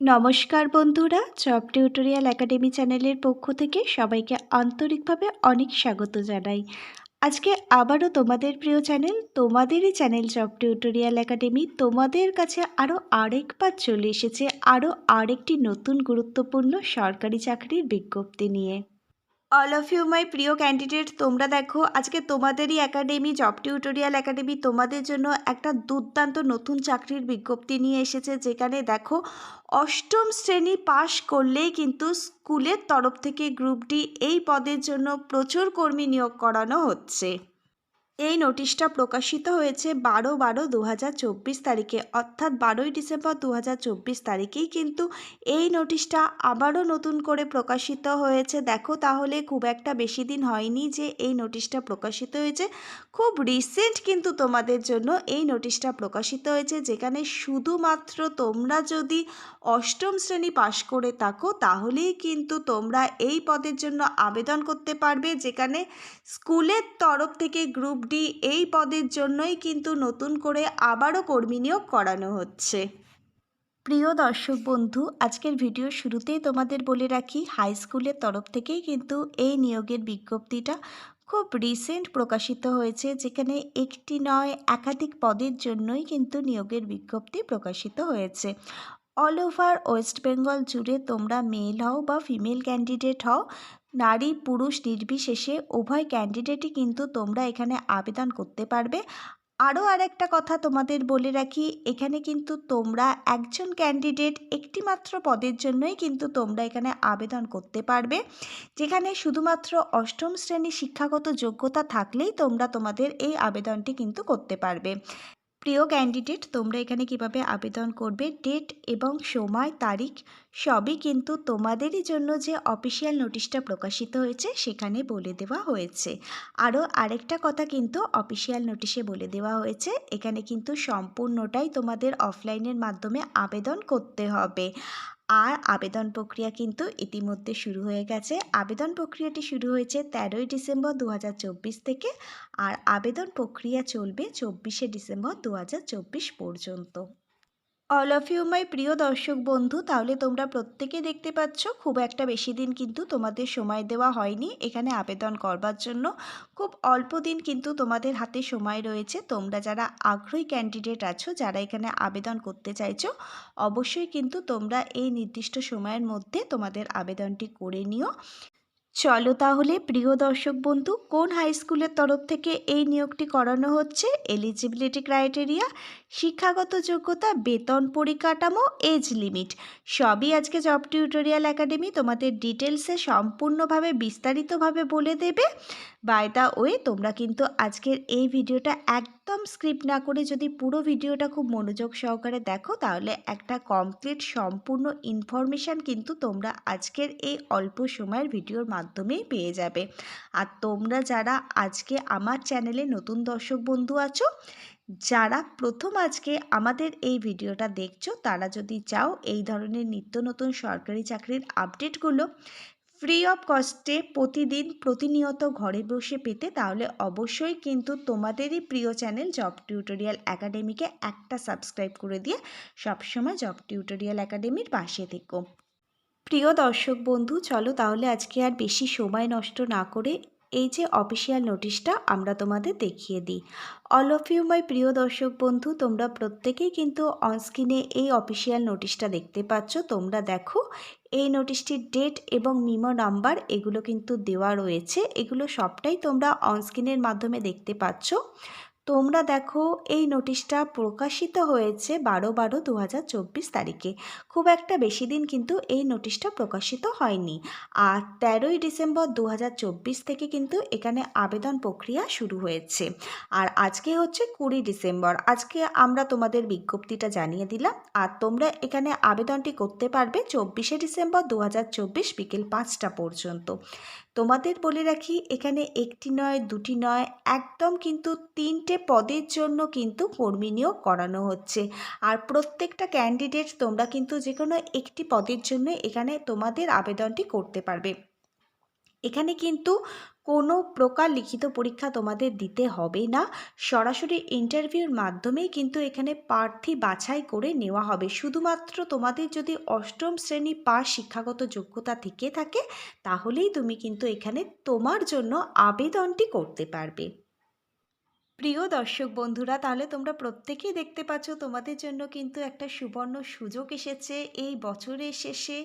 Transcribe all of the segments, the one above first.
নমস্কার বন্ধুরা, job tutorial academy চ্যানেলের পক্ষ থেকে সবাইকে আন্তরিকভাবে অনেক স্বাগত জানাই। আজকে আবারও তোমাদের প্রিয় চ্যানেল, তোমাদেরই চ্যানেল জব টিউটোরিয়াল একাডেমি তোমাদের কাছে আরও আরেকবার চলে এসেছে, আরও আরেকটি নতুন গুরুত্বপূর্ণ সরকারি চাকরির বিজ্ঞপ্তি নিয়ে। অল অফ ইউ মাই প্রিয় ক্যান্ডিডেট তোমরা দেখো, আজকে তোমাদেরই একাডেমি জব টিউটোরিয়াল একাডেমি তোমাদের জন্য একটা দুর্দান্ত নতুন চাকরির বিজ্ঞপ্তি নিয়ে এসেছে, যেখানে দেখো, অষ্টম শ্রেণি পাশ করলেই কিন্তু স্কুলের তরফ থেকে গ্রুপ ডি এই পদের জন্য প্রচুর কর্মী নিয়োগ করানো হচ্ছে। এই নোটিশটা প্রকাশিত হয়েছে বারো বারো দু তারিখে। অর্থাৎ বারোই ডিসেম্বর দু হাজার চব্বিশ তারিখেই কিন্তু এই নোটিশটা আবারও নতুন করে প্রকাশিত হয়েছে। দেখো তাহলে খুব একটা বেশি দিন হয়নি যে এই নোটিশটা প্রকাশিত হয়েছে। খুব রিসেন্ট কিন্তু তোমাদের জন্য এই নোটিশটা প্রকাশিত হয়েছে, যেখানে শুধুমাত্র তোমরা যদি অষ্টম শ্রেণি পাশ করে থাকো, তাহলেই কিন্তু তোমরা এই পদের জন্য আবেদন করতে পারবে, যেখানে স্কুলের তরফ থেকে গ্রুপ ডি এই পদের জন্যই কিন্তু নতুন করে আবারও কর্মী নিয়োগ করানো হচ্ছে। প্রিয় দর্শক বন্ধু, আজকের ভিডিও শুরুতেই তোমাদের বলে রাখি, হাই স্কুলের তরফ থেকেই কিন্তু এই নিয়োগের বিজ্ঞপ্তিটা খুব রিসেন্ট প্রকাশিত হয়েছে, যেখানে একটি নয়, একাধিক পদের জন্যই কিন্তু নিয়োগের বিজ্ঞপ্তি প্রকাশিত হয়েছে। অল ওভার ওয়েস্ট বেঙ্গল জুড়ে তোমরা মেল হও বা ফিমেল ক্যান্ডিডেট হও নারী, পুরুষ নির্বিশেষে উভয় ক্যান্ডিডেটই কিন্তু তোমরা এখানে আবেদন করতে পারবে। আরও আরেকটা কথা তোমাদের বলে রাখি, এখানে কিন্তু তোমরা একজন ক্যান্ডিডেট একটি মাত্র পদের জন্যই কিন্তু তোমরা এখানে আবেদন করতে পারবে। যেখানে শুধুমাত্র অষ্টম শ্রেণির শিক্ষাগত যোগ্যতা থাকলেই তোমরা তোমাদের এই আবেদনটি কিন্তু করতে পারবে। প্রিয় ক্যান্ডিডেট তোমরা এখানে কীভাবে আবেদন করবে ডেট এবং সময়, তারিখ সবই কিন্তু তোমাদেরই জন্য যে অফিসিয়াল নোটিশটা প্রকাশিত হয়েছে সেখানে বলে দেওয়া হয়েছে। আরও আরেকটা কথা কিন্তু অফিসিয়াল নোটিশে বলে দেওয়া হয়েছে, এখানে কিন্তু সম্পূর্ণটাই তোমাদের অফলাইনের মাধ্যমে আবেদন করতে হবে। আর আবেদন প্রক্রিয়া কিন্তু ইতিমধ্যে শুরু হয়ে গেছে। আবেদন প্রক্রিয়াটি শুরু হয়েছে তেরোই ডিসেম্বর দু হাজার চব্বিশ থেকে আর আবেদন প্রক্রিয়া চলবে চব্বিশে ডিসেম্বর দু হাজার চব্বিশ পর্যন্ত। অল অফ ইউ মাই প্রিয় দর্শক বন্ধু, তাহলে তোমরা প্রত্যেকে দেখতে পাচ্ছ, খুব একটা বেশি দিন কিন্তু তোমাদের সময় দেওয়া হয়নি এখানে আবেদন করবার জন্য। খুব অল্প দিন কিন্তু তোমাদের হাতে সময় রয়েছে। তোমরা যারা আগ্রহী ক্যান্ডিডেট আছো, যারা এখানে আবেদন করতে চাইছো, অবশ্যই কিন্তু তোমরা এই নির্দিষ্ট সময়ের মধ্যে তোমাদের আবেদনটি করে নিও। চলো তাহলে, প্রিয় দর্শক বন্ধু, কোন হাই স্কুলের তরফ থেকে এই নিয়োগটি করানো হচ্ছে? এলিজিবিলিটি ক্রাইটেরিয়া শিক্ষাগত যোগ্যতা, বেতন পরিকাঠামো, এজ লিমিট। সবই আজকে জব টিউটোরিয়াল একাডেমি তোমাদের ডিটেলসে সম্পূর্ণভাবে, বিস্তারিতভাবে বলে দেবে। বাই দ্য ওয়ে, তোমরা কিন্তু আজকের এই ভিডিওটা একদম স্ক্রিপ্ট না করে যদি পুরো ভিডিওটা খুব মনোযোগ সহকারে দেখো, তাহলে একটা কমপ্লিট, সম্পূর্ণ ইনফরমেশান কিন্তু তোমরা আজকের এই অল্প সময়ের ভিডিওর মাধ্যমেই পেয়ে যাবে। আর তোমরা যারা আজকে আমার চ্যানেলে নতুন দর্শক বন্ধু আছো যারা প্রথম আজকে আমাদের এই ভিডিওটা দেখছ, তারা যদি চাও এই ধরনের নিত্য নতুন সরকারি চাকরির আপডেটগুলো ফ্রি অফ কস্টে প্রতিদিন প্রতিনিয়ত ঘরে বসে পেতে, তাহলে অবশ্যই কিন্তু তোমাদেরই প্রিয় চ্যানেল জব টিউটোরিয়াল একাডেমিকে একটা সাবস্ক্রাইব করে দিয়ে সবসময় জব টিউটোরিয়াল একাডেমির পাশে থেকো। প্রিয় দর্শক বন্ধু, চলো তাহলে আজকে আর বেশি সময় নষ্ট না করে এই যে অফিসিয়াল নোটিশটা আমরা তোমাদের দেখিয়ে দিই। অল অফ ইউ মাই প্রিয় দর্শক বন্ধু, তোমরা প্রত্যেকেই কিন্তু অনস্ক্রিনে এই অফিসিয়াল নোটিশটা দেখতে পাচ্ছ। তোমরা দেখো, এই নোটিশটির ডেট এবং মিমো নাম্বার এগুলো কিন্তু দেওয়া রয়েছে। এগুলো সবটাই তোমরা অনস্ক্রিনের মাধ্যমে দেখতে পাচ্ছ। তোমরা দেখো, এই নোটিশটা প্রকাশিত হয়েছে বারো বারো দু তারিখে। খুব একটা বেশি দিন কিন্তু এই নোটিশটা প্রকাশিত হয়নি। আর তেরোই ডিসেম্বর দু হাজার চব্বিশ থেকে কিন্তু এখানে আবেদন প্রক্রিয়া শুরু হয়েছে। আর আজকে হচ্ছে কুড়ি ডিসেম্বর। আজকে আমরা তোমাদের বিজ্ঞপ্তিটা জানিয়ে দিলাম। আর তোমরা এখানে আবেদনটি করতে পারবে চব্বিশে ডিসেম্বর দু হাজার চব্বিশ বিকেল পাঁচটা পর্যন্ত। তোমাদের বলে রাখি, এখানে একটি নয়, দুটি নয়, একদম কিন্তু তিনটে পদের জন্য কিন্তু কর্মী নিয়োগ করানো হচ্ছে। আর প্রত্যেকটা ক্যান্ডিডেট তোমরা কিন্তু যে কোনো একটি পদের জন্য এখানে তোমাদের আবেদনটি করতে পারবে। এখানে কিন্তু কোনো প্রকার লিখিত পরীক্ষা তোমাদের দিতে হবে না। সরাসরি ইন্টারভিউর মাধ্যমেই কিন্তু এখানে প্রার্থী বাছাই করে নেওয়া হবে। শুধুমাত্র তোমাদের যদি অষ্টম শ্রেণি পাস শিক্ষাগত যোগ্যতা থেকে থাকে, তাহলেই তুমি কিন্তু এখানে তোমার জন্য আবেদনটি করতে পারবে। প্রিয় দর্শক বন্ধুরা, তাহলে তোমরা প্রত্যেকেই দেখতে পাচ্ছ তোমাদের জন্য কিন্তু একটা সুবর্ণ সুযোগ এসেছে। এই বছরের শেষে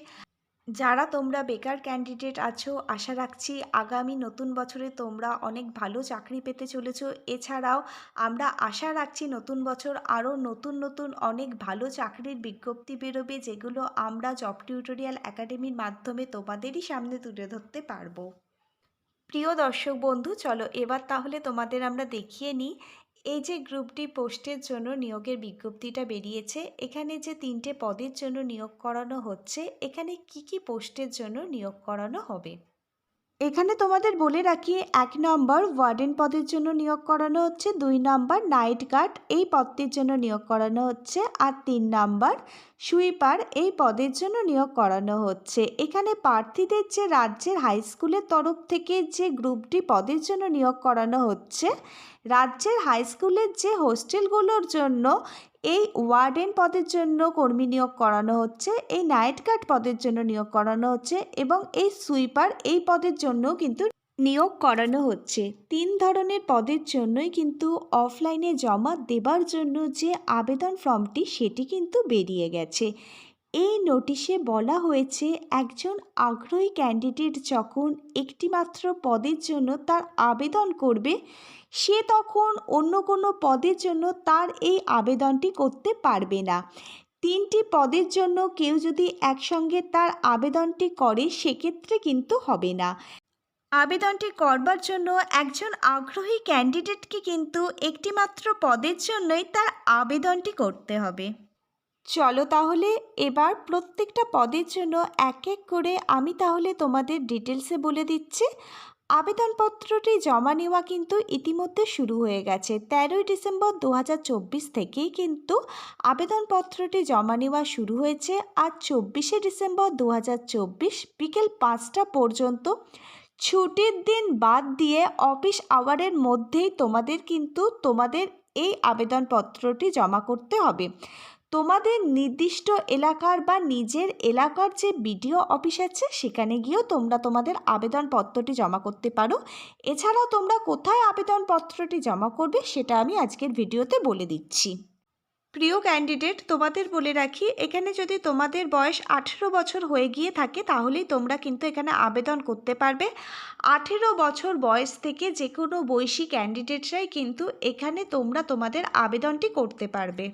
যারা তোমরা বেকার ক্যান্ডিডেট আছো, আশা রাখছি আগামী নতুন বছরে তোমরা অনেক ভালো চাকরি পেতে চলেছো। এছাড়াও আমরা আশা রাখছি নতুন বছর আরও নতুন নতুন অনেক ভালো চাকরির বিজ্ঞপ্তি বেরোবে, যেগুলো আমরা জব টিউটোরিয়াল একাডেমির মাধ্যমে তোমাদেরই সামনে তুলে ধরতে পারব। প্রিয় দর্শক বন্ধু, চলো এবার তাহলে তোমাদের আমরা দেখিয়ে নিই এই যে গ্রুপটি পোস্টের জন্য নিয়োগের বিজ্ঞপ্তিটা বেরিয়েছে, এখানে যে তিনটে পদের জন্য নিয়োগ করানো হচ্ছে, এখানে কি কি পোস্টের জন্য নিয়োগ করানো হবে? এখানে তোমাদের বলে রাখি, এক নম্বর ওয়ার্ডেন পদের জন্য নিয়োগ করানো হচ্ছে, দুই নম্বর নাইট গার্ড এই পদটির জন্য নিয়োগ করানো হচ্ছে, আর তিন নম্বর সুইপার এই পদের জন্য নিয়োগ করানো হচ্ছে। এখানে প্রার্থীদের যে রাজ্যের হাই স্কুলের তরফ থেকে যে গ্রুপটি পদের জন্য নিয়োগ করানো হচ্ছে রাজ্যের হাই স্কুলের যে হোস্টেলগুলোর জন্য এই ওয়ার্ডেন পদের জন্য কর্মী নিয়োগ করানো হচ্ছে, এই নাইট গার্ড পদের জন্য নিয়োগ করানো হচ্ছে এবং এই সুইপার এই পদের জন্য কিন্তু নিয়োগ করানো হচ্ছে। তিন ধরনের পদের জন্যই কিন্তু অফলাইনে জমা দেবার জন্য যে আবেদন ফর্মটি সেটি কিন্তু বেরিয়ে গেছে। এই নোটিশে বলা হয়েছে, একজন আগ্রহী ক্যান্ডিডেট যখন একটিমাত্র পদের জন্য তার আবেদন করবে, সে তখন অন্য কোনো পদের জন্য তার এই আবেদনটি করতে পারবে না। তিনটি পদের জন্য কেউ যদি একসঙ্গে তার আবেদনটি করে, সেক্ষেত্রে কিন্তু হবে না। আবেদনটি করবার জন্য একজন আগ্রহী ক্যান্ডিডেটকে কিন্তু একটিমাত্র পদের জন্যই তার আবেদনটি করতে হবে। চলো তাহলে এবার প্রত্যেকটা পদের জন্য এক এক করে আমি তাহলে তোমাদের ডিটেলসে বলে দিচ্ছি। আবেদনপত্রটি জমা নেওয়া কিন্তু ইতিমধ্যে শুরু হয়ে গেছে। তেরোই ডিসেম্বর দু হাজার চব্বিশ থেকেই কিন্তু আবেদনপত্রটি জমা নেওয়া শুরু হয়েছে আর চব্বিশে ডিসেম্বর দু হাজার চব্বিশ বিকেল পাঁচটা পর্যন্ত। ছুটির দিন বাদ দিয়ে অফিস আওয়ারের মধ্যেই তোমাদের কিন্তু তোমাদের এই আবেদনপত্রটি জমা করতে হবে। তোমাদের নির্দিষ্ট এলাকার বা নিজের এলাকার যে বিডিও অফিস আছে, সেখানে গিয়েও তোমরা তোমাদের আবেদনপত্রটি জমা করতে পারো। এছাড়াও তোমরা কোথায় আবেদনপত্রটি জমা করবে, সেটা আমি আজকের ভিডিওতে বলে দিচ্ছি। প্রিয় ক্যান্ডিডেট তোমাদের বলে রাখি, এখানে যদি তোমাদের বয়স আঠেরো বছর হয়ে গিয়ে থাকে, তাহলেই তোমরা কিন্তু এখানে আবেদন করতে পারবে। আঠেরো বছর বয়স থেকে যে কোনো বয়সী ক্যান্ডিডেটরাই কিন্তু এখানে তোমরা তোমাদের আবেদনটি করতে পারবে।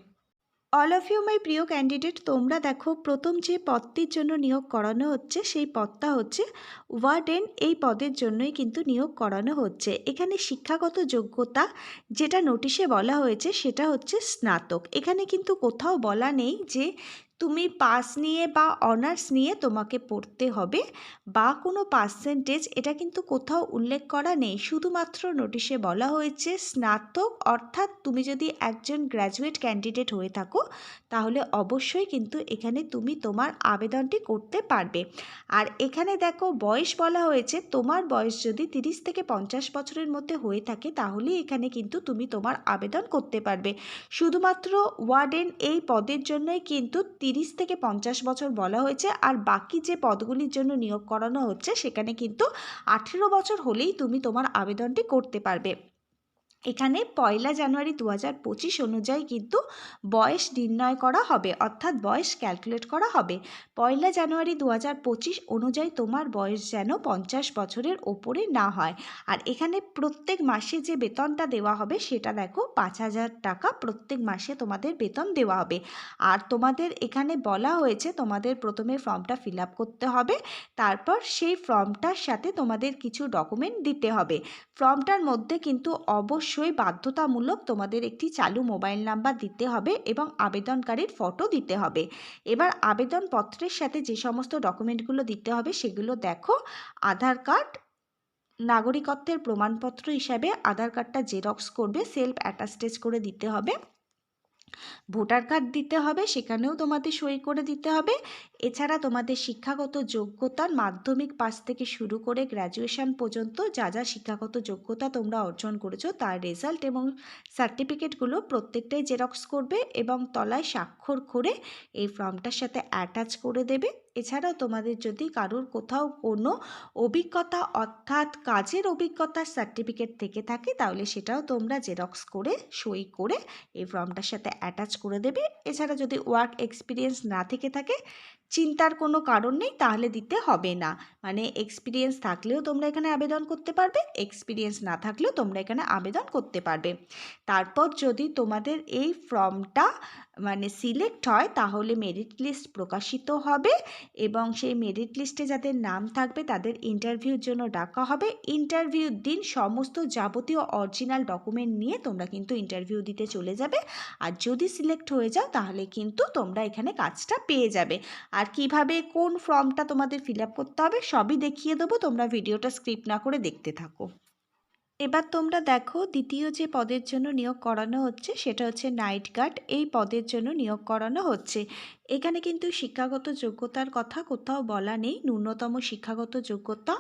অল অফ ইউ মাই প্রিয় ক্যান্ডিডেট তোমরা দেখো প্রথম যে পদটির জন্য নিয়োগ করানো হচ্ছে, সেই পদটা হচ্ছে ওয়ার্ডেন এই পদের জন্যই কিন্তু নিয়োগ করানো হচ্ছে। এখানে শিক্ষাগত যোগ্যতা যেটা নোটিশে বলা হয়েছে, সেটা হচ্ছে স্নাতক। এখানে কিন্তু কোথাও বলা নেই যে তুমি পাস নিয়ে বা অনার্স নিয়ে তোমাকে পড়তে হবে বা কোনো পার্সেন্টেজ এটা কিন্তু কোথাও উল্লেখ করা নেই। শুধুমাত্র নোটিশে বলা হয়েছে স্নাতক অর্থাৎ তুমি যদি একজন গ্র্যাজুয়েট ক্যান্ডিডেট হয়ে থাকো তাহলে অবশ্যই কিন্তু এখানে তুমি তোমার আবেদনটি করতে পারবে। আর এখানে দেখো বয়স বলা হয়েছে, তোমার বয়স যদি তিরিশ থেকে পঞ্চাশ বছরের মধ্যে হয়ে থাকে তাহলে এখানে কিন্তু তুমি তোমার আবেদন করতে পারবে। শুধুমাত্র ওয়ার্ডেন এই পদের জন্যই কিন্তু তিরিশ থেকে পঞ্চাশ বছর বলা হয়েছে আর বাকি যে পদগুলির জন্য নিয়োগ করানো হচ্ছে সেখানে কিন্তু আঠেরো বছর হলেই তুমি তোমার আবেদনটি করতে পারবে। এখানে পয়লা জানুয়ারি দু হাজার পঁচিশ অনুযায়ী কিন্তু বয়স নির্ণয় করা হবে, অর্থাৎ বয়স ক্যালকুলেট করা হবে। পয়লা জানুয়ারি দু হাজার পঁচিশ অনুযায়ী তোমার বয়স যেন পঞ্চাশ বছরের ওপরে না হয়। আর এখানে প্রত্যেক মাসে যে বেতনটা দেওয়া হবে সেটা দেখো, পাঁচ হাজার টাকা প্রত্যেক মাসে তোমাদের বেতন দেওয়া হবে। আর তোমাদের এখানে বলা হয়েছে তোমাদের প্রথমে ফর্মটা ফিল আপ করতে হবে, তারপর সেই ফর্মটার সাথে তোমাদের কিছু ডকুমেন্ট দিতে হবে। ফর্মটার মধ্যে কিন্তু অবশ্যই বাধ্যতামূলক তোমাদের একটি চালু মোবাইল নাম্বার দিতে হবে এবং আবেদনকারীর ফটো দিতে হবে। এবার আবেদনপত্রের সাথে যে সমস্ত ডকুমেন্টগুলো দিতে হবে সেগুলো দেখো। আধার কার্ড, নাগরিকত্বের প্রমাণপত্র হিসাবে আধার কার্ডটা জেরক্স করবে, সেলফ অ্যাটাস্টেজ করে দিতে হবে। ভোটার কার্ড দিতে হবে, সেখানেও তোমাদের সই করে দিতে হবে। এছাড়া তোমাদের শিক্ষাগত যোগ্যতার মাধ্যমিক পাস থেকে শুরু করে গ্র্যাজুয়েশন পর্যন্ত যা যা শিক্ষাগত যোগ্যতা তোমরা অর্জন করেছ, তার রেজাল্ট এবং সার্টিফিকেটগুলো প্রত্যেকটাই জেরক্স করবে এবং তলায় স্বাক্ষর করে এই ফর্মটার সাথে অ্যাটাচ করে দেবে। এছাড়াও তোমাদের যদি কারোর কোথাও কোনো অভিজ্ঞতা অর্থাৎ কাজের অভিজ্ঞতার সার্টিফিকেট থেকে থাকে, তাহলে সেটাও তোমরা জেরক্স করে, সই করে এই ফর্মটার সাথে অ্যাটাচ করে দেবে। এছাড়া যদি ওয়ার্ক এক্সপিরিয়েন্স না থেকে থাকে চিন্তার কোনো কারণ নেই, তাহলে দিতে হবে না। মানে এক্সপিরিয়েন্স থাকলেও তোমরা এখানে আবেদন করতে পারবে এক্সপিরিয়েন্স না থাকলেও তোমরা এখানে আবেদন করতে পারবে। তারপর যদি তোমাদের এই ফর্মটা মানে সিলেক্ট হয়, তাহলে মেরিট লিস্ট প্রকাশিত হবে এবং সেই মেরিট লিস্টে যাদের নাম থাকবে, তাদের ইন্টারভিউর জন্য ডাকা হবে। ইন্টারভিউর দিন সমস্ত যাবতীয় অরিজিনাল ডকুমেন্ট নিয়ে তোমরা কিন্তু ইন্টারভিউ দিতে চলে যাবে। আর যদি সিলেক্ট হয়ে যাও, তাহলে কিন্তু তোমরা এখানে কাজটা পেয়ে যাবে। আর কীভাবে কোন ফর্মটা তোমাদের ফিল আপ করতে হবে সবই দেখিয়ে দেবো, তোমরা ভিডিওটা স্ক্রিপ্ট না করে দেখতে থাকো। এবার তোমরা দেখো দ্বিতীয় যে পদের জন্য নিয়োগ করানো হচ্ছে সেটা হচ্ছে নাইট গার্ড, এই পদের জন্য নিয়োগ করানো হচ্ছে। এখানে কিন্তু শিক্ষাগত যোগ্যতার কথা কোথাও বলা নেই, ন্যূনতম শিক্ষাগত যোগ্যতা,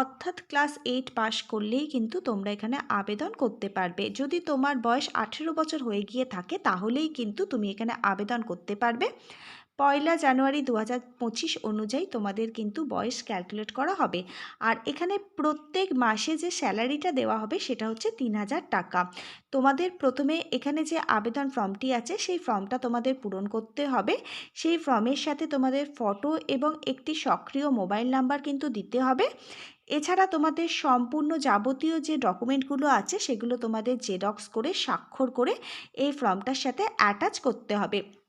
অর্থাৎ ক্লাস এইট পাশ করলেই কিন্তু তোমরা এখানে আবেদন করতে পারবে। যদি তোমার বয়স আঠেরো বছর হয়ে গিয়ে থাকে তাহলেই কিন্তু তুমি এখানে আবেদন করতে পারবে। পয়লা জানুয়ারি দু পঁচিশ অনুযায়ী তোমাদের কিন্তু বয়স ক্যালকুলেট করা হবে। আর এখানে প্রত্যেক মাসে যে স্যালারিটা দেওয়া হবে সেটা হচ্ছে তিন হাজার টাকা। তোমাদের প্রথমে এখানে যে আবেদন ফর্মটি আছে সেই ফর্মটা তোমাদের পূরণ করতে হবে। সেই ফর্মের সাথে তোমাদের ফটো এবং একটি সক্রিয় মোবাইল নাম্বার কিন্তু দিতে হবে। এছাড়া তোমাদের সম্পূর্ণ যাবতীয় যে ডকুমেন্টগুলো আছে সেগুলো তোমাদের জেরক্স করে স্বাক্ষর করে এই ফর্মটার সাথে অ্যাটাচ করতে হবে।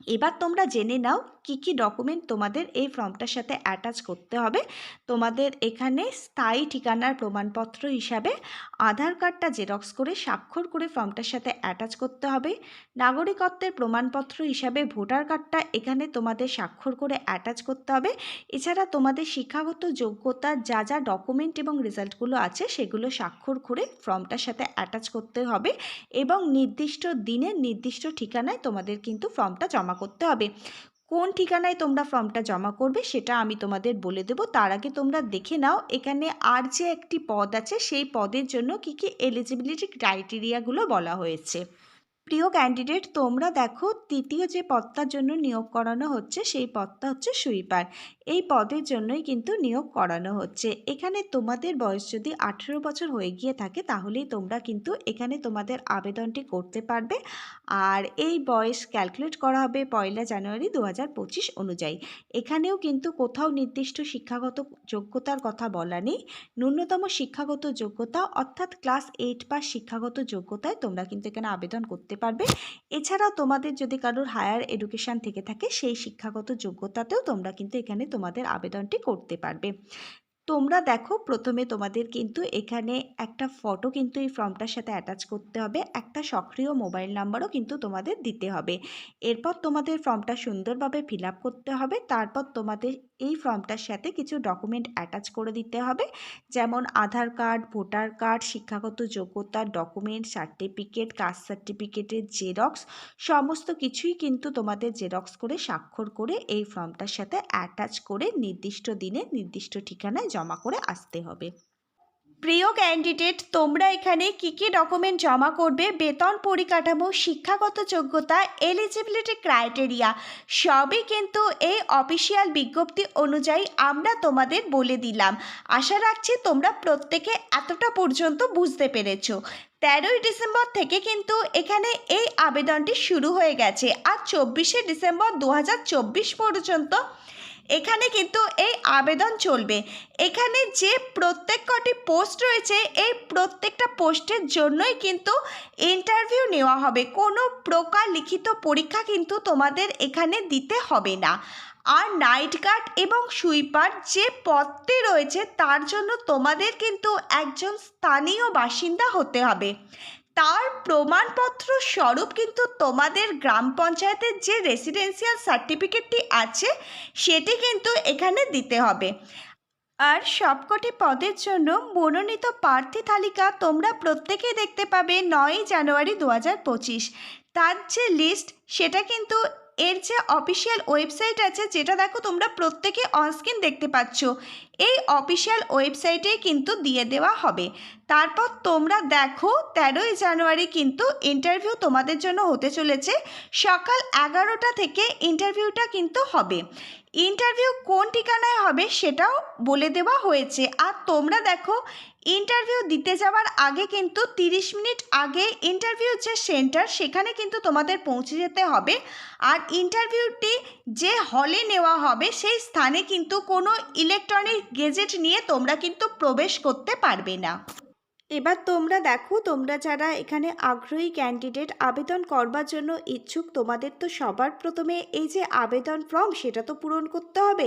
এবার তোমরা জেনে নাও কি কি ডকুমেন্ট তোমাদের এই ফর্মটার সাথে অ্যাটাচ করতে হবে। তোমাদের এখানে স্থায়ী ঠিকানার প্রমাণপত্র হিসাবে আধার কার্ডটা জেরক্স করে স্বাক্ষর করে ফর্মটার সাথে অ্যাটাচ করতে হবে। নাগরিকত্বের প্রমাণপত্র হিসাবে ভোটার কার্ডটা এখানে তোমাদের স্বাক্ষর করে অ্যাটাচ করতে হবে। এছাড়া তোমাদের শিক্ষাগত যোগ্যতার যা যা ডকুমেন্ট এবং রেজাল্টগুলো আছে সেগুলো স্বাক্ষর করে ফর্মটার সাথে অ্যাটাচ করতে হবে এবং নির্দিষ্ট দিনের নির্দিষ্ট ঠিকানায় তোমাদের কিন্তু ফর্মটা জমা করতে হবে। কোন ঠিকানায় তোমরা ফর্মটা জমা করবে সেটা আমি তোমাদের বলে দেব। তার আগে তোমরা দেখে নাও এখানে আর যে একটি পদ আছে সেই পদের জন্য কি কি এলিজিবিলিটি ক্রাইটেরিয়াগুলো বলা হয়েছে। প্রিয় ক্যান্ডিডেট তোমরা দেখো তৃতীয় যে পদটার জন্য নিয়োগ করানো হচ্ছে, সেই পদটা হচ্ছে সুইপার। এই পদের জন্যই কিন্তু নিয়োগ করানো হচ্ছে। এখানে তোমাদের বয়স যদি আঠেরো বছর হয়ে গিয়ে থাকে, তাহলেই তোমরা কিন্তু এখানে তোমাদের আবেদনটি করতে পারবে। আর এই বয়স ক্যালকুলেট করা হবে পয়লা জানুয়ারি দু হাজার পঁচিশ অনুযায়ী। এখানেও কিন্তু কোথাও নির্দিষ্ট শিক্ষাগত যোগ্যতার কথা বলা নেই। ন্যূনতম শিক্ষাগত যোগ্যতা অর্থাৎ ক্লাস এইট পাস শিক্ষাগত যোগ্যতায় তোমরা কিন্তু এখানে আবেদন করতে পারবে। এছাড়াও তোমাদের যদি কারোর হায়ার এডুকেশান থেকে থাকে, সেই শিক্ষাগত যোগ্যতাতেও তোমরা কিন্তু এখানে তোমাদের আবেদনটি করতে পারবে। তোমরা দেখো প্রথমে তোমাদের কিন্তু এখানে একটা ফটো কিন্তু এই ফর্মটার সাথে অ্যাটাচ করতে হবে। একটা সক্রিয় মোবাইল নাম্বারও কিন্তু তোমাদের দিতে হবে। এরপর তোমাদের ফর্মটা সুন্দরভাবে ফিল করতে হবে। তারপর তোমাদের এই ফর্মটার সাথে কিছু ডকুমেন্ট অ্যাটাচ করে দিতে হবে। যেমন আধার কার্ড ভোটার কার্ড শিক্ষাগত যোগ্যতার ডকুমেন্ট সার্টিফিকেট কাস্ট সার্টিফিকেটের জেরক্স সমস্ত কিছুই কিন্তু তোমাদের জেরক্স করে স্বাক্ষর করে এই ফর্মটার সাথে অ্যাটাচ করে নির্দিষ্ট দিনে নির্দিষ্ট ঠিকানায় জমা করে আসতে হবে। প্রিয় ক্যান্ডিডেট তোমরা এখানে কী কী ডকুমেন্ট জমা করবে, বেতন পরিকাঠামো, শিক্ষাগত যোগ্যতা এলিজিবিলিটি ক্রাইটেরিয়া সবই কিন্তু এই অফিসিয়াল বিজ্ঞপ্তি অনুযায়ী আমরা তোমাদের বলে দিলাম। আশা রাখছি তোমরা প্রত্যেকে এতটা পর্যন্ত বুঝতে পেরেছ। তেরোই ডিসেম্বর থেকে কিন্তু এখানে এই আবেদনটি শুরু হয়ে গেছে। আর চব্বিশে ডিসেম্বর দু হাজার চব্বিশ পর্যন্ত এখানে কিন্তু এই আবেদন চলবে। এখানে যে প্রত্যেক কটি পোস্ট রয়েছে, এই প্রত্যেকটা পোস্টের জন্যই কিন্তু ইন্টারভিউ নেওয়া হবে। কোনো প্রকার লিখিত পরীক্ষা কিন্তু তোমাদের এখানে দিতে হবে না। আর নাইট গার্ড এবং সুইপার যে পদটি রয়েছে, তার জন্য তোমাদের কিন্তু একজন স্থানীয় বাসিন্দা হতে হবে। তার প্রমাণপত্র স্বরূপ কিন্তু তোমাদের গ্রাম পঞ্চায়েতের যে রেসিডেন্সিয়াল সার্টিফিকেটটি আছে, সেটি কিন্তু এখানে দিতে হবে। আর সবকটি পদের জন্য মনোনীত প্রার্থী তালিকা তোমরা প্রত্যেকেই দেখতে পাবে নয়ই জানুয়ারি দু হাজার পঁচিশ। তার যে লিস্ট সেটা কিন্তু এর যে অফিসিয়াল ওয়েবসাইট আছে, যেটা দেখো তোমরা প্রত্যেকে অনস্ক্রিন দেখতে পাচ্ছ, এই অফিসিয়াল ওয়েবসাইটে কিন্তু দিয়ে দেওয়া হবে। তারপর তোমরা দেখো, তেরোই জানুয়ারি কিন্তু ইন্টারভিউ তোমাদের জন্য হতে চলেছে। সকাল এগারোটা থেকে ইন্টারভিউটা কিন্তু হবে। ইন্টারভিউ কোন ঠিকানায় হবে সেটাও বলে দেওয়া হয়েছে। আর তোমরা দেখো, ইন্টারভিউ দিতে যাওয়ার আগে কিন্তু তিরিশ মিনিট আগে ইন্টারভিউ যে সেন্টার, সেখানে কিন্তু তোমাদের পৌঁছে যেতে হবে। আর ইন্টারভিউটি যে হলে নেওয়া হবে, সেই স্থানে কিন্তু কোনো ইলেকট্রনিক গেজেট নিয়ে তোমরা কিন্তু প্রবেশ করতে পারবে না। এবার তোমরা দেখো, তোমরা যারা এখানে আগ্রহী ক্যান্ডিডেট আবেদন করবার জন্য ইচ্ছুক, তোমাদের তো সবার প্রথমে এই যে আবেদন ফর্ম সেটা তো পূরণ করতে হবে।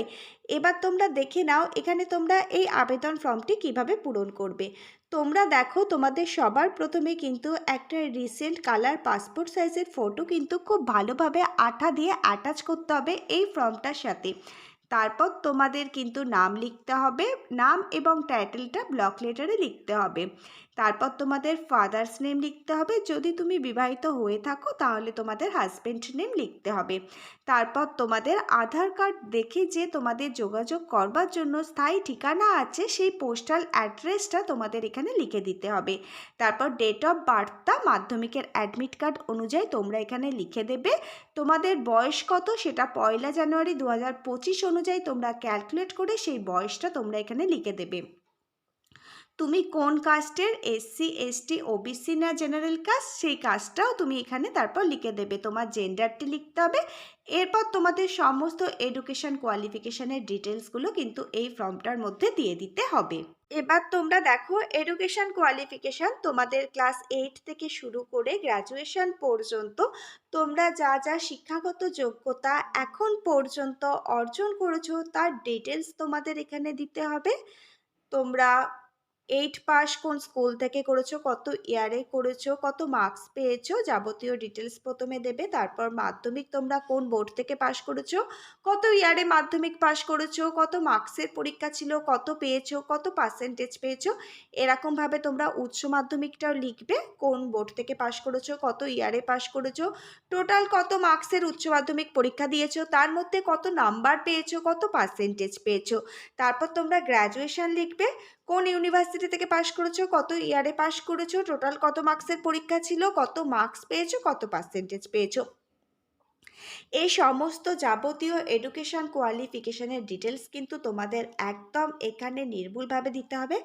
এবার তোমরা দেখে নাও, এখানে তোমরা এই আবেদন ফর্মটি কীভাবে পূরণ করবে। তোমরা দেখো, তোমাদের সবার প্রথমে কিন্তু একটা রিসেন্ট কালার পাসপোর্ট সাইজের ফটো কিন্তু খুব ভালোভাবে আঠা দিয়ে অ্যাটাচ করতে হবে এই ফর্মটার সাথে। তারপর তোমাদের কিন্তু নাম লিখতে হবে নাম এবং টাইটেলটা ব্লক লেটারে লিখতে হবে। তারপর তোমাদের ফাদার্স নেম লিখতে হবে। যদি তুমি বিবাহিত হয়ে থাকো, তাহলে তোমাদের হাজব্যান্ড নেম লিখতে হবে। তারপর তোমাদের আধার কার্ড দেখে যে তোমাদের যোগাযোগ করবার জন্য স্থায়ী ঠিকানা আছে, সেই পোস্টাল অ্যাড্রেসটা তোমাদের এখানে লিখে দিতে হবে। তারপর ডেট অফ বার্থটা মাধ্যমিকের অ্যাডমিট কার্ড অনুযায়ী তোমরা এখানে লিখে দেবে। তোমাদের বয়স কত, সেটা পয়লা জানুয়ারি দু হাজার পঁচিশ অনুযায়ী তোমরা ক্যালকুলেট করে সেই বয়সটা তোমরা এখানে লিখে দেবে। তুমি কোন কাস্টের এসসি, এসটি, ওবিসি না জেনারেল কাস্ট, সেই কাস্টটাও তুমি এখানে তারপর লিখে দেবে। তোমার জেন্ডারটি লিখতে হবে। এরপর তোমাদের সমস্ত এডুকেশন কোয়ালিফিকেশনের ডিটেলসগুলো কিন্তু এই ফর্মটার মধ্যে দিয়ে দিতে হবে। এবার তোমরা দেখো এডুকেশন কোয়ালিফিকেশান তোমাদের ক্লাস এইট থেকে শুরু করে গ্র্যাজুয়েশন পর্যন্ত তোমরা যা যা শিক্ষাগত যোগ্যতা এখন পর্যন্ত অর্জন করেছ, তার ডিটেলস তোমাদের এখানে দিতে হবে। তোমরা এইট পাস কোন স্কুল থেকে করেছ, কত ইয়ারে করেছ, কত মার্কস পেয়েছ, যাবতীয় ডিটেলস প্রথমে দেবে, তারপর মাধ্যমিক তোমরা কোন বোর্ড থেকে পাশ করেছ, কত ইয়ারে মাধ্যমিক পাশ করেছ, কত মার্কসের পরীক্ষা ছিল, কত পেয়েছ, কত পার্সেন্টেজ পেয়েছ এরকমভাবে তোমরা উচ্চ মাধ্যমিকটাও লিখবে, কোন বোর্ড থেকে পাশ করেছ, কত ইয়ারে পাশ করেছ টোটাল কত মার্কসের উচ্চ মাধ্যমিক পরীক্ষা দিয়েছ, তার মধ্যে কত নাম্বার পেয়েছ, কত পার্সেন্টেজ পেয়েছ, তারপর তোমরা গ্র্যাজুয়েশন লিখবে কোন ইউনিভার্সিটি থেকে পাশ করেছ, কত ইয়ারে পাশ করেছ টোটাল কত মার্কসের পরীক্ষা ছিল, কত মার্কস পেয়েছ, কত পার্সেন্টেজ পেয়েছ? এই সমস্ত যাবতীয় এডুকেশন কোয়ালিফিকেশনের ডিটেলস কিন্তু তোমাদের একদম এখানে নির্ভুলভাবে দিতে হবে।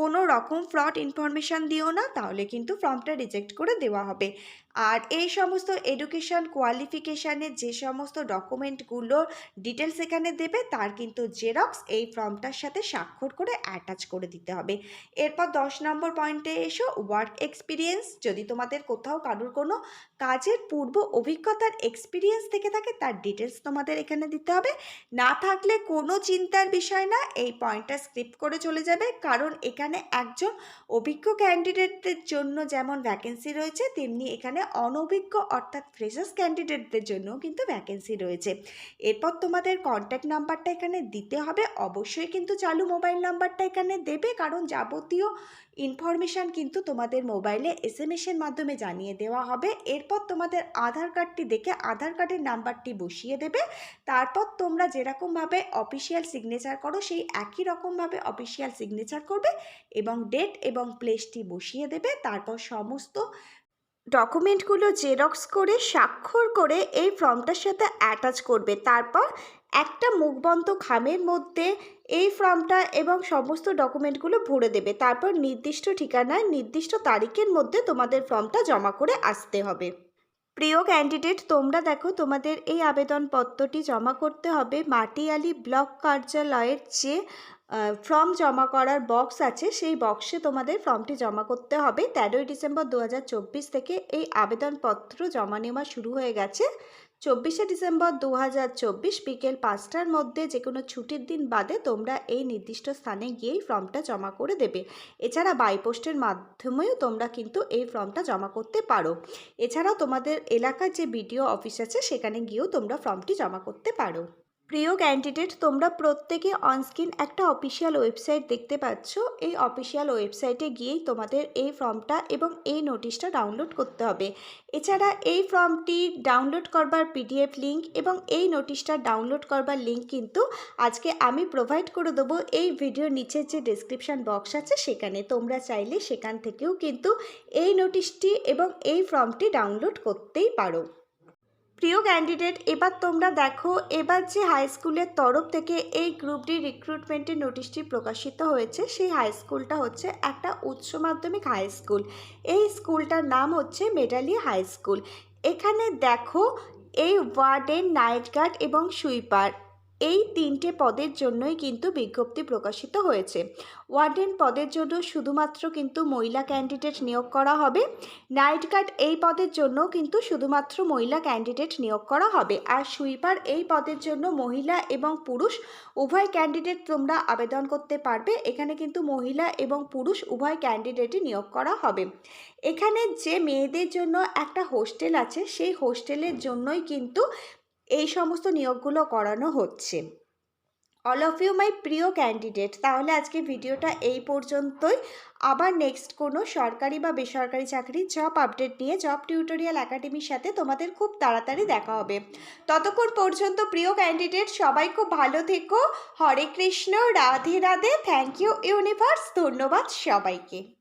কোনো রকম ফ্রড ইনফরমেশান দিও না, তাহলে কিন্তু ফর্মটা রিজেক্ট করে দেওয়া হবে। আর এই সমস্ত এডুকেশান কোয়ালিফিকেশানের যে সমস্ত ডকুমেন্টগুলোর ডিটেলস এখানে দেবে, তার কিন্তু জেরক্স এই ফর্মটার সাথে স্বাক্ষর করে অ্যাটাচ করে দিতে হবে। এরপর দশ নম্বর পয়েন্টে এসো ওয়ার্ক এক্সপিরিয়েন্স যদি তোমাদের কোথাও কারোর কোনো কাজের পূর্ব অভিজ্ঞতার এক্সপিরিয়েন্স থেকে থাকে, তার ডিটেলস তোমাদের এখানে দিতে হবে। না থাকলে কোনো চিন্তার বিষয় না, এই পয়েন্টটা স্ক্রিপ্ট করে চলে যাবে, কারণ এখানে একজন অভিজ্ঞ ক্যান্ডিডেটদের জন্য যেমন ভ্যাকেন্সি রয়েছে, তেমনি এখানে অনভিজ্ঞ অর্থাৎ ফ্রেশার্স ক্যান্ডিডেটদের জন্যও কিন্তু ভ্যাকেন্সি রয়েছে। এরপর তোমাদের কন্ট্যাক্ট নাম্বারটা এখানে দিতে হবে। অবশ্যই কিন্তু চালু মোবাইল নাম্বারটা এখানে দেবে, কারণ যাবতীয় ইনফরমেশান কিন্তু তোমাদের মোবাইলে এস এম এসের মাধ্যমে জানিয়ে দেওয়া হবে। এরপর তোমাদের আধার কার্ডটি দেখে আধার কার্ডের নাম্বারটি বসিয়ে দেবে। তারপর তোমরা যেরকমভাবে অফিসিয়াল সিগনেচার করো, সেই একই রকমভাবে অফিসিয়াল সিগনেচার করবে এবং ডেট এবং প্লেসটি বসিয়ে দেবে। তারপর সমস্ত ডকুমেন্টগুলো জেরক্স করে স্বাক্ষর করে এই ফর্মটার সাথে অ্যাটাচ করবে। তারপর একটা মুখবন্ধ খামের মধ্যে এই ফর্মটা এবং সমস্ত ডকুমেন্টগুলো ভরে দেবে। তারপর নির্দিষ্ট ঠিকানায় নির্দিষ্ট তারিখের মধ্যে তোমাদের ফর্মটা জমা করে আসতে হবে। প্রিয় ক্যান্ডিডেট তোমরা দেখো তোমাদের এই আবেদনপত্রটি জমা করতে হবে মাটিয়ালি ব্লক কার্যালয়ের যে ফর্ম জমা করার বক্স আছে, সেই বক্সে তোমাদের ফর্মটি জমা করতে হবে। তেরোই ডিসেম্বর দু হাজার চব্বিশ থেকে এই আবেদনপত্র জমা নেওয়া শুরু হয়ে গেছে। চব্বিশে ডিসেম্বর দু হাজার চব্বিশ বিকেল পাঁচটার মধ্যে যে কোনো ছুটির দিন বাদে তোমরা এই নির্দিষ্ট স্থানে গিয়েই ফর্মটা জমা করে দেবে। এছাড়া বাইপোস্টের মাধ্যমেও তোমরা কিন্তু এই ফর্মটা জমা করতে পারো। এছাড়াও তোমাদের এলাকার যে বিডিও অফিস আছে, সেখানে গিয়েও তোমরা ফর্মটি জমা করতে পারো। প্রিয় ক্যান্ডিডেট তোমরা প্রত্যেকে অনস্ক্রিন একটা অফিসিয়াল ওয়েবসাইট দেখতে পাচ্ছ। এই অফিসিয়াল ওয়েবসাইটে গিয়েই তোমাদের এই ফর্মটা এবং এই নোটিশটা ডাউনলোড করতে হবে। এছাড়া এই ফর্মটি ডাউনলোড করবার পিডিএফ লিঙ্ক এবং এই নোটিশটা ডাউনলোড করবার লিঙ্ক কিন্তু আজকে আমি প্রোভাইড করে দেবো। এই ভিডিওর নিচের যে ডিসক্রিপশান বক্স আছে, সেখানে তোমরা চাইলে সেখান থেকেও কিন্তু এই নোটিশটি এবং এই ফর্মটি ডাউনলোড করতেই পারো। প্রিয় ক্যান্ডিডেট এবার তোমরা দেখো, এবার যে হাই স্কুলের তরফ থেকে এই গ্রুপটি রিক্রুটমেন্টের নোটিশটি প্রকাশিত হয়েছে, সেই হাই স্কুলটা হচ্ছে একটা উচ্চ মাধ্যমিক হাই স্কুল এই স্কুলটার নাম হচ্ছে মেডালি হাই স্কুল এখানে দেখো, এই ওয়ার্ডের নাইট গার্ড এবং সুইপার। এই তিনটে পদের জন্যই কিন্তু বিজ্ঞপ্তি প্রকাশিত হয়েছে। ওয়ার্ডেন পদের জন্য শুধুমাত্র কিন্তু মহিলা ক্যান্ডিডেট নিয়োগ করা হবে। নাইট গার্ড এই পদের জন্য কিন্তু শুধুমাত্র মহিলা ক্যান্ডিডেট নিয়োগ করা হবে। আর সুইপার এই পদের জন্য মহিলা এবং পুরুষ, উভয় ক্যান্ডিডেট তোমরা আবেদন করতে পারবে। এখানে কিন্তু মহিলা এবং পুরুষ উভয় ক্যান্ডিডেটই নিয়োগ করা হবে। এখানে যে মেয়েদের জন্য একটা হোস্টেল আছে, সেই হোস্টেলের জন্যই কিন্তু এই সমস্ত নিয়োগগুলো করানো হচ্ছে। অল অফ ইউ মাই প্রিয় ক্যান্ডিডেট তাহলে আজকে ভিডিওটা এই পর্যন্তই। আবার নেক্সট কোনো সরকারি বা বেসরকারি চাকরির জব আপডেট নিয়ে জব টিউটোরিয়াল একাডেমির সাথে তোমাদের খুব তাড়াতাড়ি দেখা হবে। ততক্ষণ পর্যন্ত প্রিয় ক্যান্ডিডেট সবাই খুব ভালো থেকো। Hare Krishna, Radhe Radhe. Thank you universe ধন্যবাদ সবাইকে।